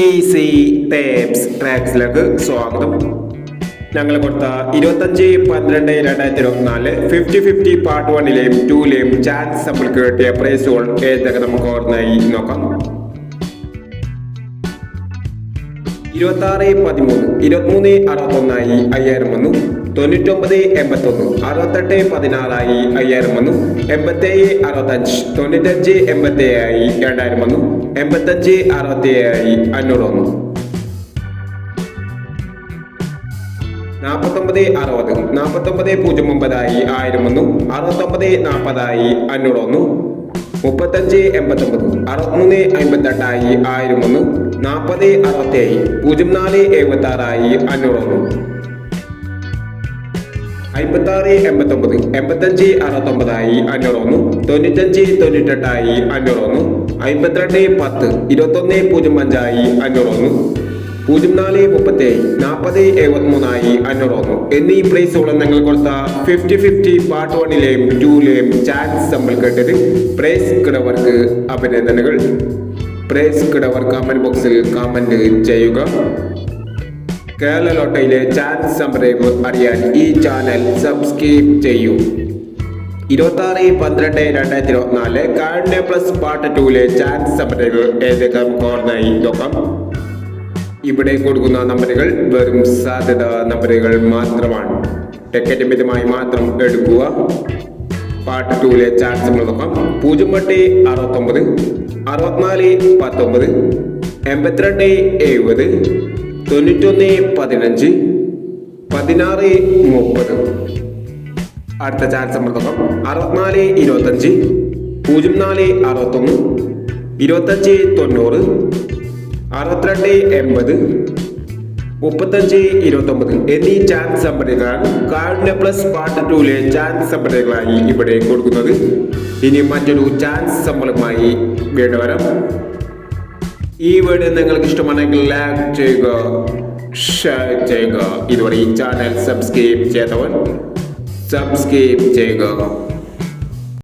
Easy tapes ട്രാക്സിലേക്ക് സ്വാഗതം. ഞങ്ങൾ കൊടുത്ത ഇരുപത്തഞ്ച് പന്ത്രണ്ട് രണ്ടായിരത്തി ഇരുപത്തിനാല് ഫിഫ്റ്റി ഫിഫ്റ്റി പാർട്ട് വണ്ണിലെയും ടൂലെയും ചാൻസ് നമ്മൾക്ക് കിട്ടിയ പ്രൈസുകൾ ഏതൊക്കെ നമുക്ക് ഓർമ്മയായി നോക്കാം. ഇരുപത്തി ആറ് പതിമൂന്ന് ഇരുപത്തിമൂന്ന് അറുപത്തൊന്നായി അയ്യായിരം വന്നു. തൊണ്ണൂറ്റൊമ്പത് എൺപത്തൊന്ന് അറുപത്തെട്ട് പതിനാറായി അയ്യായിരം വന്നു. എൺപത്തേഴ് അറുപത്തഞ്ച് തൊണ്ണൂറ്റഞ്ച് എൺപത്തേഴായി രണ്ടായിരം വന്നു. എൺപത്തഞ്ച് അറുപത്തേഴായി അഞ്ഞൂറ് വന്നു. നാൽപ്പത്തൊമ്പത് അറുപത് നാൽപ്പത്തൊമ്പത് പൂജ്യം ഒമ്പതായി ആയിരം വന്നു. അറുപത്തൊമ്പത് നാൽപ്പതായി അഞ്ഞൂറ് വന്നു. മുപ്പത്തഞ്ച് എൺപത്തൊമ്പത് അറുപത്തിമൂന്ന് അമ്പത്തെട്ടായി ആയിരം വന്നു. നാൽപ്പത് അറുപത്തേഴ് പൂജ്യം നാല് എഴുപത്തി ആറായി അഞ്ഞൂറ് വന്നു അമ്പത്താറ് എൺപത്തൊമ്പത് എൺപത്തഞ്ച് അറുപത്തൊമ്പതായി അഞ്ഞൂറ് വന്നു തൊണ്ണൂറ്റഞ്ച് തൊണ്ണൂറ്റെട്ടായി അഞ്ഞൂറ് വന്നു അമ്പത്തിരണ്ട് പത്ത് ഇരുപത്തൊന്ന് പൂജ്യം അഞ്ചായി അഞ്ഞൂറ് വന്നു പൂജ്യം നാല് മുപ്പത്തേഴ് നാൽപ്പത് എഴുപത്തിമൂന്നായി അഞ്ഞൂറ് വന്നു എന്നീ പ്രൈസുകളും നിങ്ങൾ കൊടുത്ത ഫിഫ്റ്റി ഫിഫ്റ്റി പാർട്ട് വണ്ണിലെയും ടൂലെയും ചാൻസ് നമ്മൾ കേട്ടത് പ്രൈസ് കിടവർക്ക് അഭിനന്ദനങ്ങൾ. പ്രൈസ് കിടവർ കമന്റ് ബോക്സിൽ കമന്റ് ചെയ്യുക. കേരള ലോട്ടയിലെ ചാൻസ് സംരംഭം അറിയാൻ ഈ ചാനൽ സബ്സ്ക്രൈബ് ചെയ്യൂ. ഇരുപത്തി ആറ് പന്ത്രണ്ട് രണ്ടായിരത്തി ഇരുപത്തിനാല് കാർഡിനെ പ്ലസ് പാർട്ട് ടൂലെ ചാൻസ് സംരംഭം ഏതൊക്കെ കോർണായി നോക്കാം ഇവിടെ കൊടുക്കുന്ന നമ്പറുകൾ വെറും സാധ്യത നമ്പറുകൾ മാത്രമാണ്. ടിക്കറ്റ് മിതമായി മാത്രം എടുക്കുക. പാർട്ട് ടൂവിലെ ചാൻസ് നമ്മൾ നോക്കാം പൂജ്യം എട്ട് അറുപത്തൊമ്പത് അറുപത്തിനാല് പത്തൊമ്പത് എൺപത്തിരണ്ട് എഴുപത് തൊണ്ണൂറ്റൊന്ന് പതിനഞ്ച് പതിനാറ് മുപ്പത്. അടുത്ത ചാൻസ് നമ്മൾ നോക്കാം അറുപത്തിനാല് ഇരുപത്തഞ്ച് പൂജ്യം നാല് അറുപത്തൊന്ന് ഇരുപത്തഞ്ച് തൊണ്ണൂറ് അറുപത്തിരണ്ട് എൺപത് മുപ്പത്തഞ്ച് ഇരുപത്തൊമ്പത് എന്നീ ചാൻസ് നമ്പറുകളാണ് കാർഡിന് പ്ലസ് പാർട്ട് ടൂലെ ചാൻസ് നമ്പറുകളായി ഇവിടെ കൊടുക്കുന്നത്. ഇനി മറ്റൊരു ചാൻസ് സമ്പളമായി വീണ്ടും വരാം. ഈ വീഡിയോ നിങ്ങൾക്ക് ഇഷ്ടമാണെങ്കിൽ ലൈക്ക് ചെയ്യുക ഷെയർ ചെയ്യുക. ഇതുവരെ ഈ ചാനൽ സബ്സ്ക്രൈബ് ചെയ്തവൻ സബ്സ്ക്രൈബ് ചെയ്യുക.